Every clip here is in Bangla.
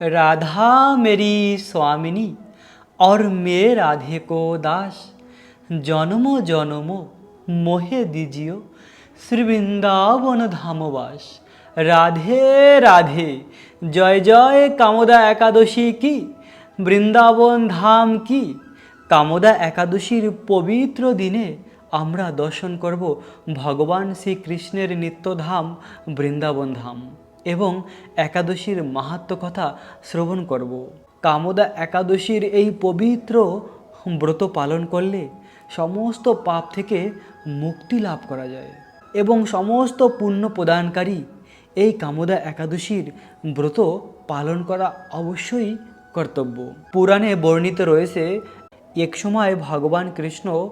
राधा मेरी स्वामिनी और मैं राधे को दास জনম জনম মোহে দিজিও শ্রী বৃন্দাবন ধামবাস রাধে রাধে জয় জয় কামদা একাদশী কি বৃন্দাবন ধাম কি কামদা একাদশীর পবিত্র দিনে আমরা দর্শন করব ভগবান শ্রীকৃষ্ণের নিত্যধাম বৃন্দাবন ধাম এবং একাদশীর মাহাত্ম কথা শ্রবণ করব। কামদা একাদশীর এই পবিত্র ব্রত পালন করলে সমস্ত পাপ থেকে মুক্তি লাভ করা যায় এবং সমস্ত পুণ্য প্রদানকারী এই কামদা একাদশীর ব্রত পালন করা অবশ্যই কর্তব্য। পুরাণে বর্ণিত রয়েছে, এক সময় ভগবান কৃষ্ণ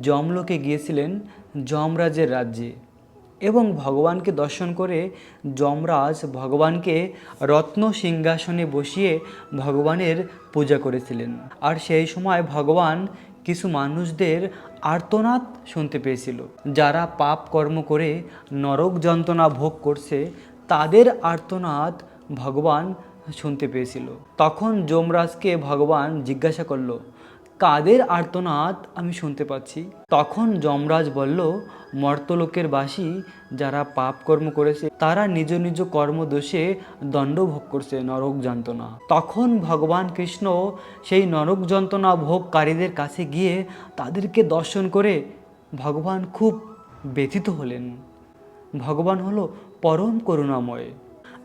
যমলোকে গিয়েছিলেন যমরাজের রাজ্যে। এবং ভগবানকে দর্শন করে যমরাজ ভগবানকে রত্ন সিংহাসনে বসিয়ে ভগবানের পূজা করেছিলেন। আর সেই সময় ভগবান কিছু মানুষদের আর্তনাদ শুনতে পেয়েছিল। যারা পাপ কর্ম করে নরক যন্ত্রণা ভোগ করছে, তাদের আর্তনাদ ভগবান শুনতে পেয়েছিল। তখন যমরাজকে ভগবান জিজ্ঞাসা করল কাদের আর্তনাদ আমি শুনতে পাচ্ছি? তখন যমরাজ বলল, মর্তলোকের বাসী যারা পাপ কর্ম করেছে, তারা নিজ নিজ কর্মদোষে দণ্ড ভোগ করছে, নরক যন্ত্রণা। তখন ভগবান কৃষ্ণ সেই নরক যন্ত্রণা ভোগকারীদের কাছে গিয়ে তাদেরকে দর্শন করে ভগবান খুব ব্যথিত হলেন। ভগবান হলো পরম করুণাময়।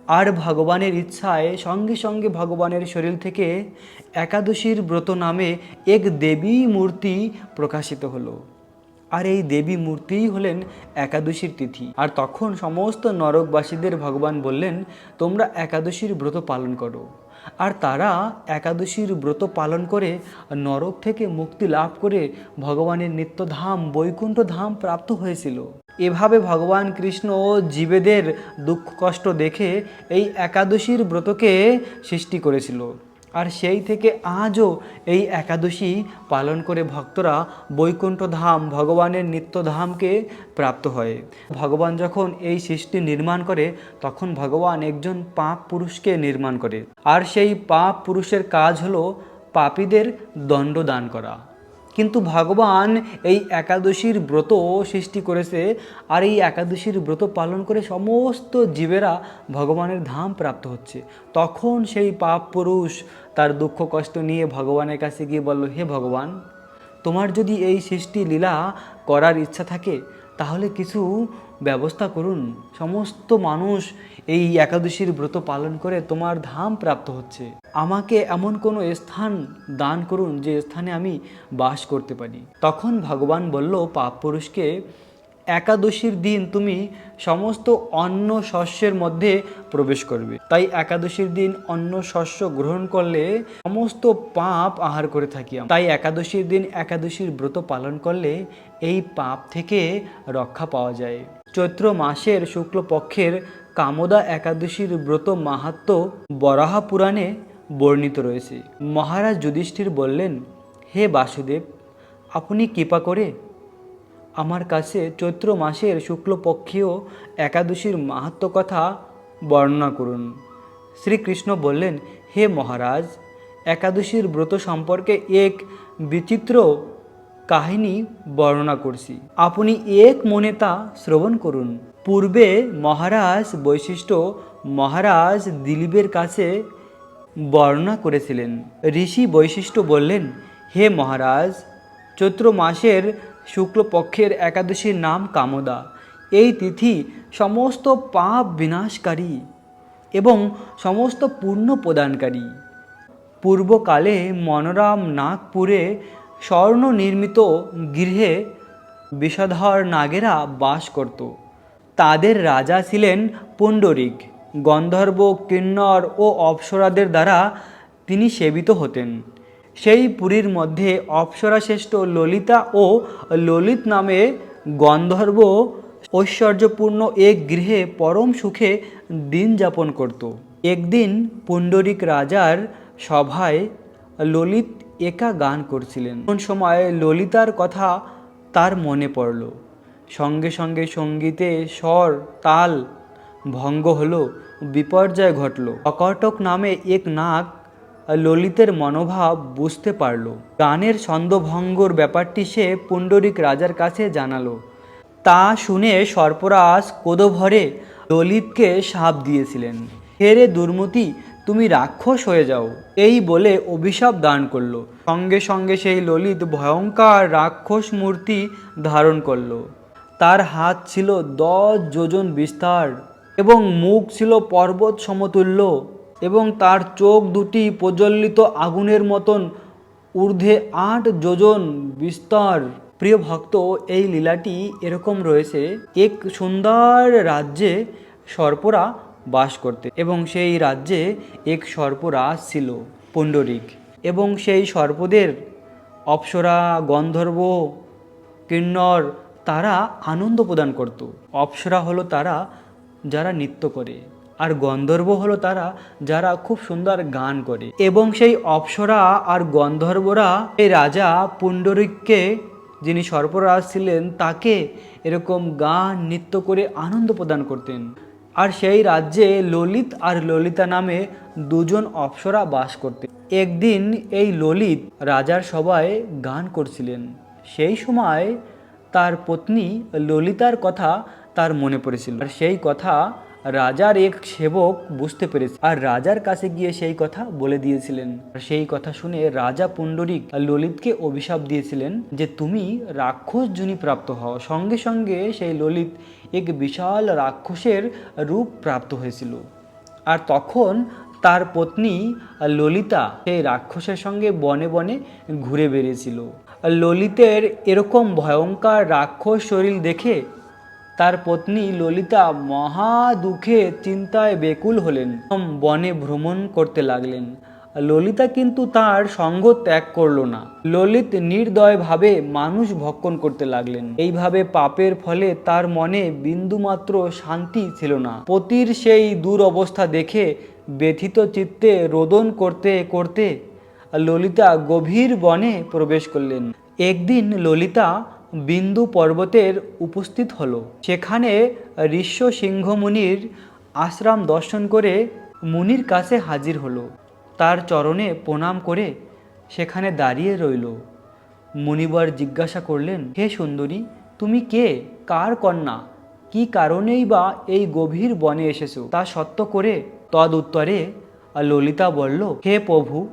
আর ভগবানের ইচ্ছায় সঙ্গে সঙ্গে ভগবানের শরীর থেকে একাদশীর ব্রত নামে এক দেবী মূর্তি প্রকাশিত হলো। আর এই দেবী মূর্তিই হলেন একাদশীর তিথি। আর তখন সমস্ত নরকবাসীদের ভগবান বললেন, তোমরা একাদশীর ব্রত পালন করো। আর তারা একাদশীর ব্রত পালন করে নরক থেকে মুক্তি লাভ করে ভগবানের নিত্যধাম বৈকুণ্ঠ ধাম প্রাপ্ত হয়েছিল। এভাবে ভগবান কৃষ্ণ জীবেদের দুঃখ কষ্ট দেখে এই একাদশীর ব্রতকে সৃষ্টি করেছিল। আর সেই থেকে আজও এই একাদশী পালন করে ভক্তরা বৈকুণ্ঠ ধাম ভগবানের নিত্যধামকে প্রাপ্ত হয়। ভগবান যখন এই সৃষ্টি নির্মাণ করে, তখন ভগবান একজন পাপ পুরুষকে নির্মাণ করে। আর সেই পাপ পুরুষের কাজ হলো পাপীদের দণ্ড দান করা। কিন্তু ভগবান এই একাদশীর ব্রত সৃষ্টি করেছে আর এই একাদশীর ব্রত পালন করে সমস্ত জীবেরা ভগবানের ধাম প্রাপ্ত হচ্ছে। তখন সেই পাপ পুরুষ তার দুঃখ কষ্ট নিয়ে ভগবানের কাছে গিয়ে বলল, হে ভগবান, তোমার যদি এই সৃষ্টি লীলা করার ইচ্ছা থাকে, তাহলে কিছু ব্যবস্থা করুন। সমস্ত মানুষ এই একাদশীর ব্রত পালন করে তোমার ধাম প্রাপ্ত হচ্ছে। আমাকে এমন কোনো স্থান দান করুন যে স্থানে আমি বাস করতে পারি। তখন ভগবান বলল, পাপ পুরুষকে একাদশীর দিন তুমি সমস্ত অন্ন শস্যের মধ্যে প্রবেশ করবে। তাই একাদশীর দিন অন্ন শস্য গ্রহণ করলে সমস্ত পাপ আহার করে থাকি তাই একাদশীর দিন একাদশীর ব্রত পালন করলে এই পাপ থেকে রক্ষা পাওয়া যায়। চৈত্র মাসের শুক্লপক্ষের কামদা একাদশীর ব্রত মাহাত্ম বরাহা পুরাণে বর্ণিত রয়েছে। মহারাজ যুধিষ্ঠির বললেন, হে বাসুদেব, আপনি কৃপা করে আমার কাছে চৈত্র মাসের শুক্লপক্ষীয় একাদশীর মাহাত্ম কথা বর্ণনা করুন। শ্রীকৃষ্ণ বললেন, হে মহারাজ, একাদশীর ব্রত সম্পর্কে এক বিচিত্র কাহিনী বর্ণনা করছি। আপনি এক মনে তা শ্রবণ করুন। পূর্বে মহারাজ বৈশিষ্ট্য মহারাজ দিলীপের কাছে বর্ণনা করেছিলেন। ঋষি বৈশিষ্ট্য বললেন, হে মহারাজ, চৈত্র মাসের শুক্লপক্ষের একাদশীর নাম কামদা। এই তিথি সমস্ত পাপ বিনাশকারী এবং সমস্ত পুণ্য প্রদানকারী। পূর্বকালে মনোরাম নাগপুরে স্বর্ণ নির্মিত গৃহে বিষধর নাগেরা বাস করত। তাদের রাজা ছিলেন পুণ্ডরিক। গন্ধর্ব, কিন্নর ও অপ্সরাদের দ্বারা তিনি সেবিত হতেন। সেই পুরীর মধ্যে অপ্সরাশ্রেষ্ঠ ললিতা ও ললিত নামে গন্ধর্ব ঐশ্বর্যপূর্ণ এক গৃহে পরম সুখে দিন যাপন করত। একদিন পুণ্ডরিক রাজার সভায় ললিত একা গান করছিলেন। কোন সময় ললিতার কথা তার মনে পড়ল। সঙ্গে সঙ্গে সঙ্গীতে স্বর, তাল ভঙ্গ হলো, বিপর্যয় ঘটল। অকটক নামে এক নাগ ললিতের মনোভাব বুঝতে পারল। গানের ছন্দভঙ্গর ব্যাপারটি সে পুণ্ডরিক রাজার কাছে জানালো। তা শুনে সর্পরাজ কোদভরে ললিতকে সাপ দিয়েছিলেন। হেরে দুর্মতি, তুমি রাক্ষস হয়ে যাও। এই বলে অভিশাপ দান করল। সঙ্গে সঙ্গে সেই ললিত ভয়ঙ্কর রাক্ষস মূর্তি ধারণ করল। তার হাত ছিল দশ যোজন বিস্তার এবং মুখ ছিল পর্বত সমতুল্য। এবং তার চোখ দুটি প্রজ্বলিত আগুনের মতন। ঊর্ধ্বে আট যোজন বিস্তার। প্রিয় ভক্ত, এই লীলাটি এরকম রয়েছে। এক সুন্দর রাজ্যে সর্পরা বাস করতে এবং সেই রাজ্যে এক সর্পরাজ ছিল, পুণ্ডরিক। এবং সেই সর্পদের অপ্সরা, গন্ধর্ব, কিন্নর, তারা আনন্দ প্রদান করত। অপ্সরা হলো তারা যারা নৃত্য করে। আর গন্ধর্ব হলো তারা যারা খুব সুন্দর গান করে। এবং সেই অপ্সরা আর গন্ধর্বরা এই রাজা পুণ্ডরিককে যিনি সর্পরাজ ছিলেন, তাকে এরকম গান, নৃত্য করে আনন্দ প্রদান করতেন। আর সেই রাজ্যে ললিত আর ললিতা নামে দুজন অপ্সরা বাস করতেন। একদিন এই ললিত রাজার সবাই গান করছিলেন। সেই সময় তার পত্নী ললিতার কথা তার মনে পড়েছিল। আর সেই কথা রাজার এক সেবক বুঝতে পেরেছে। আর রাজার কাছে গিয়ে সেই কথা বলে দিয়েছিলেন। সেই কথা শুনে রাজা পুণ্ডরিক ললিতকে অভিশাপ দিয়েছিলেন যে, তুমি রাক্ষস জুনি প্রাপ্ত হও। সঙ্গে সঙ্গে সেই ললিত এক বিশাল রাক্ষসের রূপ প্রাপ্ত হয়েছিল। আর তখন তার পত্নী ললিতা সেই রাক্ষসের সঙ্গে বনে বনে ঘুরে বেরিয়েছিল ললিতের এরকম ভয়ঙ্কর রাক্ষস শরীর দেখে তার পত্নী ললিতা মহা দুঃখে চিন্তায় বেকুল হলেন বনে ভ্রমণ করতে লাগলেন। ললিতা কিন্তু তার সঙ্গ ত্যাগ করল না। ললিত নির্দয়ভাবে মানুষ ভক্ষণ করতে লাগলেন। এইভাবে পাপের ফলে তার মনে বিন্দুমাত্র শান্তি ছিল না। পতির সেই দূর অবস্থা দেখে ব্যথিত চিত্তে রোদন করতে করতে ললিতা গভীর বনে প্রবেশ করলেন। একদিন ললিতা বিন্দু পর্বতের উপস্থিত হলো। সেখানে ঋষ্য সিংহ মুনির আশ্রম দর্শন করে মুনির কাছে হাজির হলো। তার চরণে প্রণাম করে সেখানে দাঁড়িয়ে রইল। মুনিবর জিজ্ঞাসা করলেন, হে সুন্দরী, তুমি কে? কার কন্যা? কি কারণেই বা এই গভীর বনে এসেছ? তা সত্য করে তদ উত্তরে ললিতা বলল, হে প্রভু,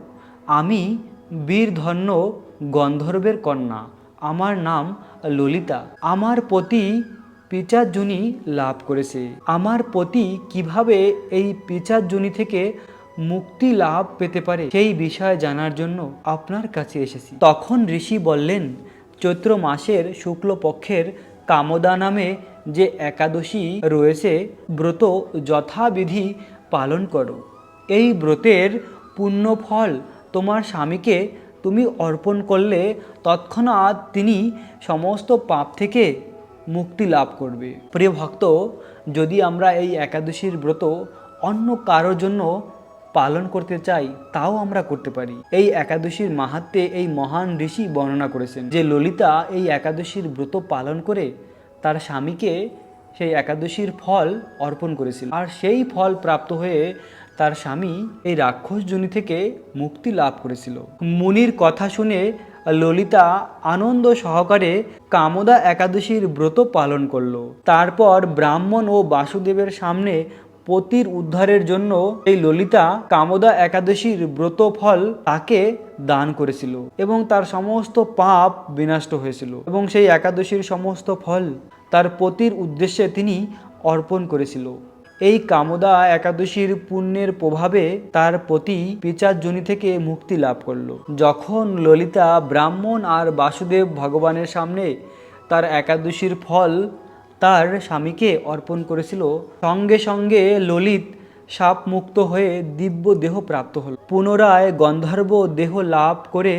আমি বীরধন্য গন্ধর্বের কন্যা। আমার নাম ললিতা। আমার পতি পিচার্জুনি লাভ করেছে। আমার পতি কীভাবে এই পিচার্জুনি থেকে মুক্তি লাভ পেতে পারে সেই বিষয়ে জানার জন্য আপনার কাছে এসেছি। তখন ঋষি বললেন, চৈত্র মাসের শুক্লপক্ষের কামদা নামে যে একাদশী রয়েছে, ব্রত যথাবিধি পালন করো। এই ব্রতের পুণ্য ফল তোমার স্বামীকে তুমি অর্পণ করলে তৎক্ষণাৎ তিনি সমস্ত পাপ থেকে মুক্তি লাভ করবে। প্রিয় ভক্ত, যদি আমরা এই একাদশীর ব্রত অন্য কারোর জন্য পালন করতে চাই, তাও আমরা করতে পারি। এই একাদশীর মাহাত্মে এই মহান ঋষি বর্ণনা করেছেন যে ললিতা এই একাদশীর ব্রত পালন করে তার স্বামীকে সেই একাদশীর ফল অর্পণ করেছিল। আর সেই ফল প্রাপ্ত হয়ে তার স্বামী এই রাক্ষস জনি থেকে মুক্তি লাভ করেছিল। মুনির কথা শুনে ললিতা আনন্দ সহকারে কামদা একাদশীর ব্রত পালন করল। তারপর ব্রাহ্মণ ও বাসুদেবের সামনে পতির উদ্ধারের জন্য এই ললিতা কামদা একাদশীর ব্রত ফল তাকে দান করেছিল এবং তার সমস্ত পাপ বিনষ্ট হয়েছিল এবং সেই একাদশীর সমস্ত ফল তার পতির উদ্দেশ্যে তিনি অর্পণ করেছিল। এই কামদা একাদশীর পুণ্যের প্রভাবে তার পতি পিচারজনি থেকে মুক্তি লাভ করল। যখন ললিতা ব্রাহ্মণ আর বাসুদেব ভগবানের সামনে তার একাদশীর ফল তার স্বামীকে অর্পণ করেছিল, সঙ্গে সঙ্গে ললিত সাপ মুক্ত হয়ে দিব্য দেহ প্রাপ্ত হল। পুনরায় গন্ধর্ব দেহ লাভ করে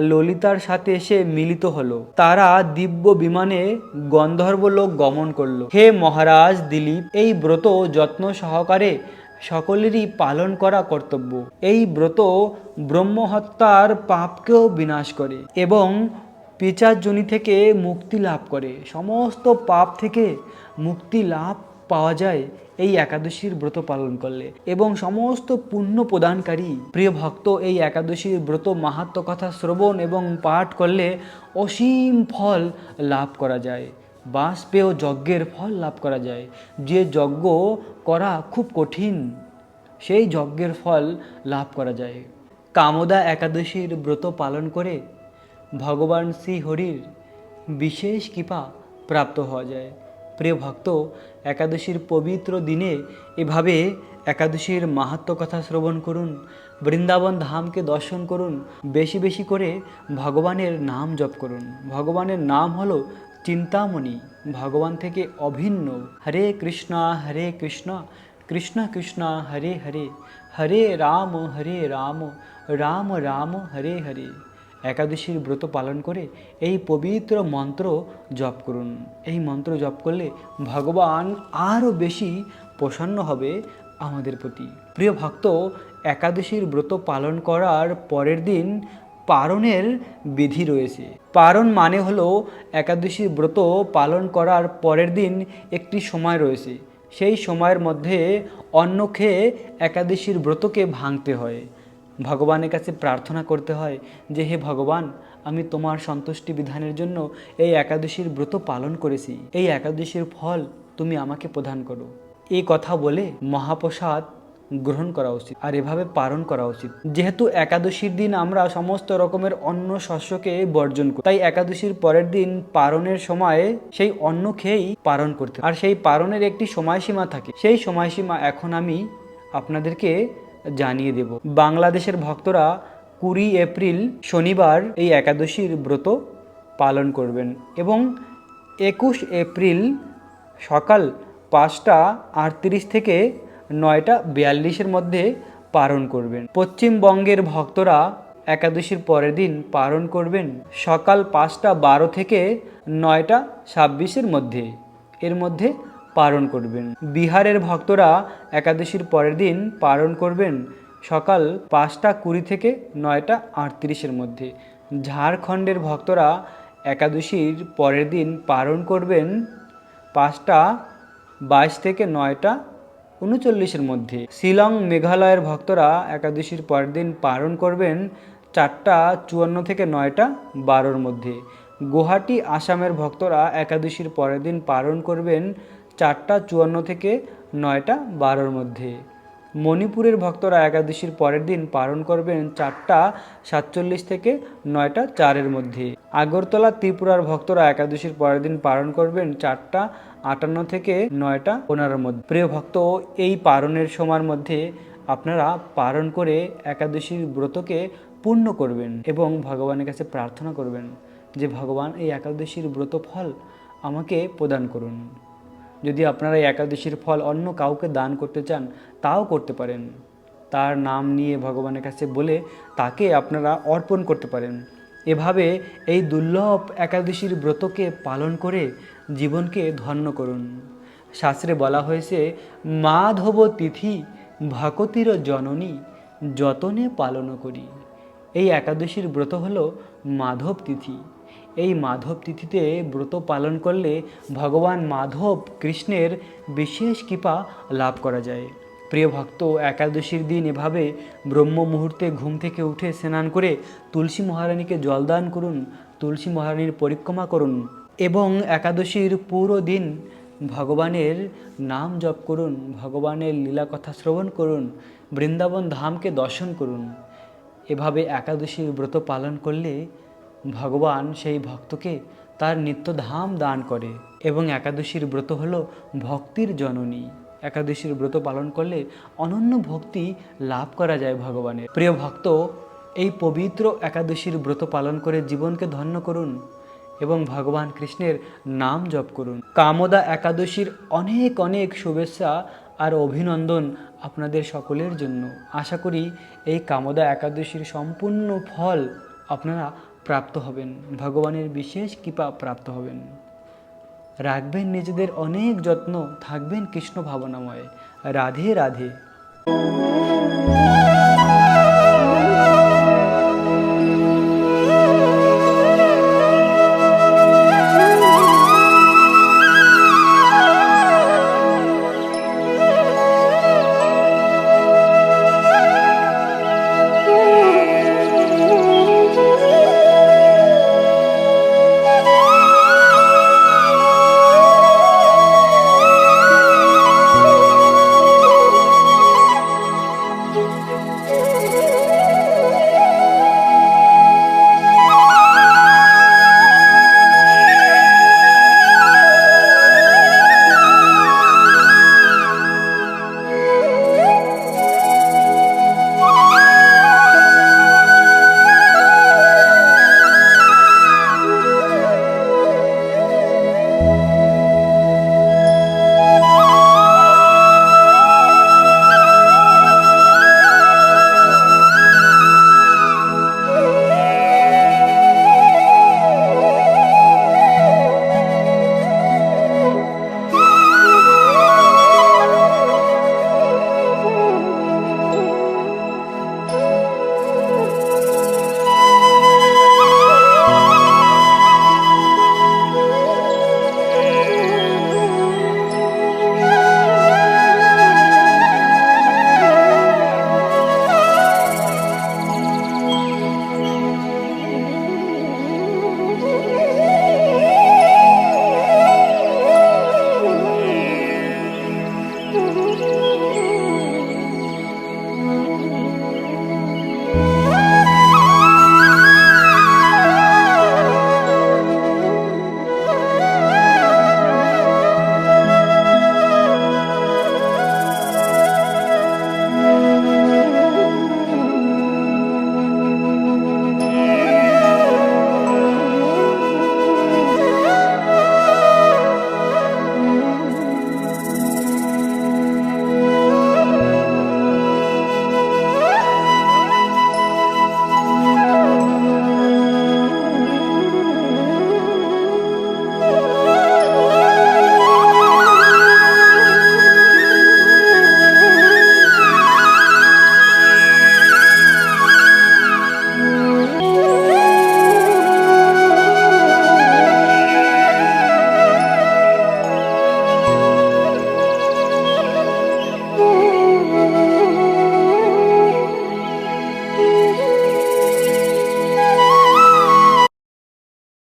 ললিতার সাথে এসে মিলিত হলো। তারা দিব্য বিমানে গন্ধর্ব লোক গমন করল। হে মহারাজ দিলীপ, এই ব্রত যত্ন সহকারে সকলেরই পালন করা কর্তব্য। এই ব্রত ব্রহ্মহত্যার পাপকেও বিনাশ করে এবং পিচারজনি থেকে মুক্তি লাভ করে। সমস্ত পাপ থেকে মুক্তি লাভ পাওয়া যায় এই একাদশীর ব্রত পালন করলে। এবং সমস্ত পুণ্য প্রদানকারী প্রিয় ভক্ত এই একাদশীর ব্রত মাহাত্ম কথা শ্রবণ এবং পাঠ করলে অসীম ফল লাভ করা যায়। বাস পেয়েও যজ্ঞের ফল লাভ করা যায়। যে যজ্ঞ করা খুব কঠিন, সেই যজ্ঞের ফল লাভ করা যায়। কামদা একাদশীর ব্রত পালন করে ভগবান শ্রী হরির বিশেষ কৃপা প্রাপ্ত হওয়া যায়। প্রিয় ভক্ত একাদশীর পবিত্র দিনে এভাবে একাদশীর মাহাত্ম কথা শ্রবণ করুন, বৃন্দাবন ধামকে দর্শন করুন, বেশি বেশি করে ভগবানের নাম জপ করুন। ভগবানের নাম হলো চিন্তামণি, ভগবান থেকে অভিন্ন। হরে কৃষ্ণ হরে কৃষ্ণ কৃষ্ণ কৃষ্ণ, হরে হরে। হরে রাম হরে রাম রাম রাম, হরে হরে। একাদশীর ব্রত পালন করে এই পবিত্র মন্ত্র জপ করুন। এই মন্ত্র জপ করলে ভগবান আরও বেশি প্রসন্ন হবে আমাদের প্রতি। প্রিয় ভক্ত, একাদশীর ব্রত পালন করার পরের দিন পারণের বিধি রয়েছে। পারণ মানে হলো একাদশীর ব্রত পালন করার পরের দিন একটি সময় রয়েছে। সেই সময়ের মধ্যে অন্ন খেয়ে একাদশীর ব্রতকে ভাঙতে হয়। ভগবানের কাছে প্রার্থনা করতে হয় যে, হে ভগবান, আমি তোমার সন্তুষ্টি বিধানের জন্য এই একাদশীর ব্রত পালন করেছি। এই একাদশীর ফল তুমি আমাকে প্রদান করো। এই কথা বলে মহাপ্রসাদ গ্রহণ করা উচিত আর এভাবে পালন করা উচিত। যেহেতু একাদশীর দিন আমরা সমস্ত রকমের অন্ন শস্যকে বর্জন করি, তাই একাদশীর পরের দিন পারণের সময় সেই অন্ন খেয়েই পালন করতে। আর সেই পালনের একটি সময়সীমা থাকে। সেই সময়সীমা এখন আমি আপনাদেরকে জানিয়ে দেব। বাংলাদেশের ভক্তরা কুড়ি এপ্রিল শনিবার এই একাদশীর ব্রত পালন করবেন এবং একুশ এপ্রিল সকাল পাঁচটা আটত্রিশ থেকে নয়টা বিয়াল্লিশের মধ্যে পালন করবেন। পশ্চিমবঙ্গের ভক্তরা একাদশীর পরের দিন পালন করবেন সকাল পাঁচটা বারো থেকে নয়টা ছাব্বিশের মধ্যে। এর মধ্যে পালন করবেন। বিহারের ভক্তরা একাদশীর পরের দিন পালন করবেন সকাল পাঁচটা কুড়ি থেকে নয়টা আটত্রিশের মধ্যে। ঝাড়খণ্ডের ভক্তরা একাদশীর পরের দিন পালন করবেন পাঁচটা বাইশ থেকে নয়টা উনচল্লিশের মধ্যে। শিলং মেঘালয়ের ভক্তরা একাদশীর পরের দিন পালন করবেন চারটা চুয়ান্ন থেকে নয়টা বারোর মধ্যে। গুয়াহাটি আসামের ভক্তরা একাদশীর পরের দিন পালন করবেন চারটা চুয়ান্ন থেকে নয়টা বারোর মধ্যে। মণিপুরের ভক্তরা একাদশীর পরের দিন পালন করবেন চারটা সাতচল্লিশ থেকে নয়টা চারের মধ্যে। আগরতলা ত্রিপুরার ভক্তরা একাদশীর পরের দিন পালন করবেন চারটা আটান্ন থেকে নয়টা পনেরোর মধ্যে। প্রিয় ভক্ত, এই পালনের সময়ের মধ্যে আপনারা পালন করে একাদশীর ব্রতকে পূর্ণ করবেন এবং ভগবানের কাছে প্রার্থনা করবেন যে, ভগবান, এই একাদশীর ব্রত ফল আমাকে প্রদান করুন। যদি আপনারা একাদশীর ফল অন্য কাউকে দান করতে চান, তাও করতে পারেন। তার নাম নিয়ে ভগবানের কাছে বলে তাকে আপনারা অর্পণ করতে পারেন। এভাবে এই দুর্লভ একাদশীর ব্রতকে পালন করে জীবনকে ধন্য করুন। শাস্ত্রে বলা হয়েছে, মাধব তিথি ভকতির জননী যতনে পালন করি। এই একাদশীর ব্রত হলো মাধব তিথি। এই মাধব তিথিতে ব্রত পালন করলে ভগবান মাধব কৃষ্ণের বিশেষ কৃপা লাভ করা যায়। প্রিয় ভক্ত, একাদশীর দিন এভাবে ব্রহ্ম মুহূর্তে ঘুম থেকে উঠে স্নান করে তুলসী মহারানীকে জলদান করুন, তুলসী মহারানীর পরিক্রমা করুন এবং একাদশীর পুরো দিন ভগবানের নাম জপ করুন, ভগবানের লীলা কথা শ্রবণ করুন, বৃন্দাবন ধামকে দর্শন করুন। এভাবে একাদশীর ব্রত পালন করলে ভগবান সেই ভক্তকে তার নিত্যধাম দান করে এবং একাদশীর ব্রত হল ভক্তির জননী। একাদশীর ব্রত পালন করলে অনন্য ভক্তি লাভ করা যায় ভগবানের। প্রিয় ভক্ত, এই পবিত্র একাদশীর ব্রত পালন করে জীবনকে ধন্য করুন এবং ভগবান কৃষ্ণের নাম জপ করুন। কামদা একাদশীর অনেক অনেক শুভেচ্ছা আর অভিনন্দন আপনাদের সকলের জন্য। আশা করি এই কামদা একাদশীর সম্পূর্ণ ফল আপনারা প্রাপ্ত হবেন। ভগবানের বিশেষ কৃপা প্রাপ্ত হবেন। রাখবেন নিজেদের অনেক যত্ন, থাকবেন কৃষ্ণ ভাবনাময়। রাধে রাধে।